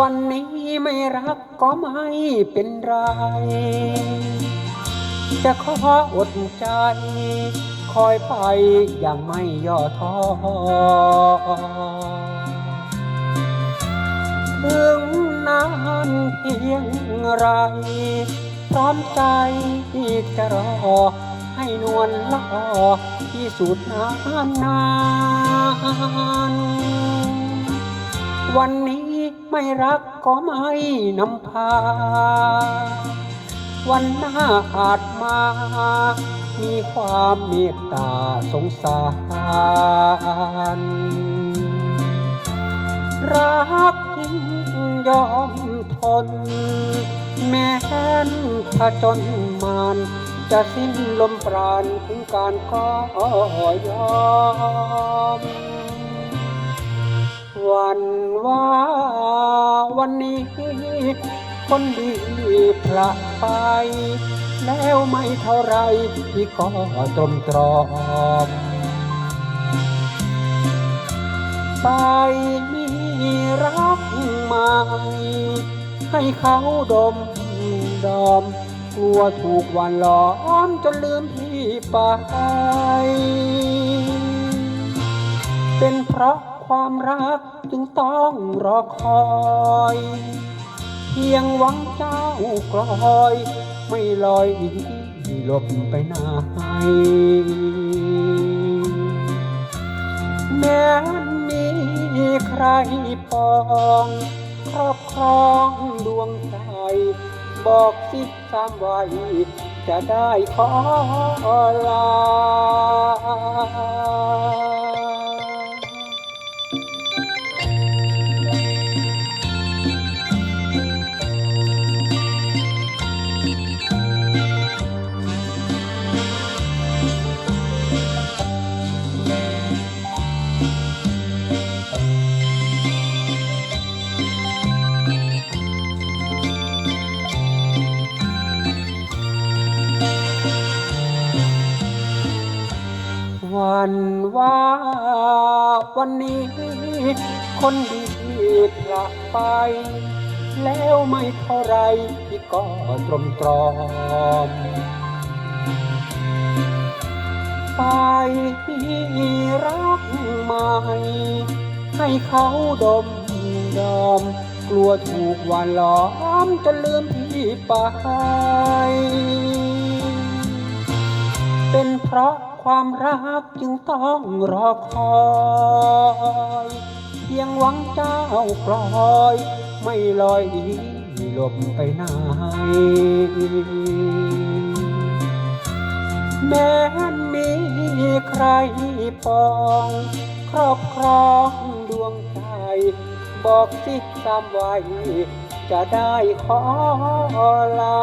วันนี้ไม่รักก็ไม่เป็นไร จะขออดใจ คอยไปอย่างไม่ย่อท้อ ถึงนานเพียงไร พร้อมใจที่จะรอ ให้นวลล่อที่สุดนานนาน วันนี้ ไม่รักก็ไม่นำพา วันหน้าอาจมา มีความเมตตาสงสาร รักจริงยอมทน แม้นผจญมานจะสิ้นลมปราณถึงการก็ยอม วันว่าวันนี้ คนดีพระไป แล้วไม่เท่าไรที่ก็ตรมตรอม ไปมีรักใหม่ให้เขาดมดอมกลัวถูกวันหลอมจนลืมพี่ไป เป็นเพราะความรัก จึงต้องรอคอย เพียงหวังเจ้ากลอย ไม่ลอยหนีหลบไปไหนแม้มีใครปองครอบครองดวงใจบอกสิสามไว้จะได้ขอลา วันว่าวันนี้ คนดีพละไป แล้วไม่เท่าไรที่ก็ตรมตรอม ไปรักใหม่ให้เขาดมดอม กลัวถูกหวานหลอมจนลืมพี่ไป เพราะความรักจึงต้องรอคอย เพียงหวังเจ้ากลอย ไม่ลอยหลบไปไหนแม้นมีใครปองครอบครองดวงใจ บอกสิตามไว้จะได้ขอลา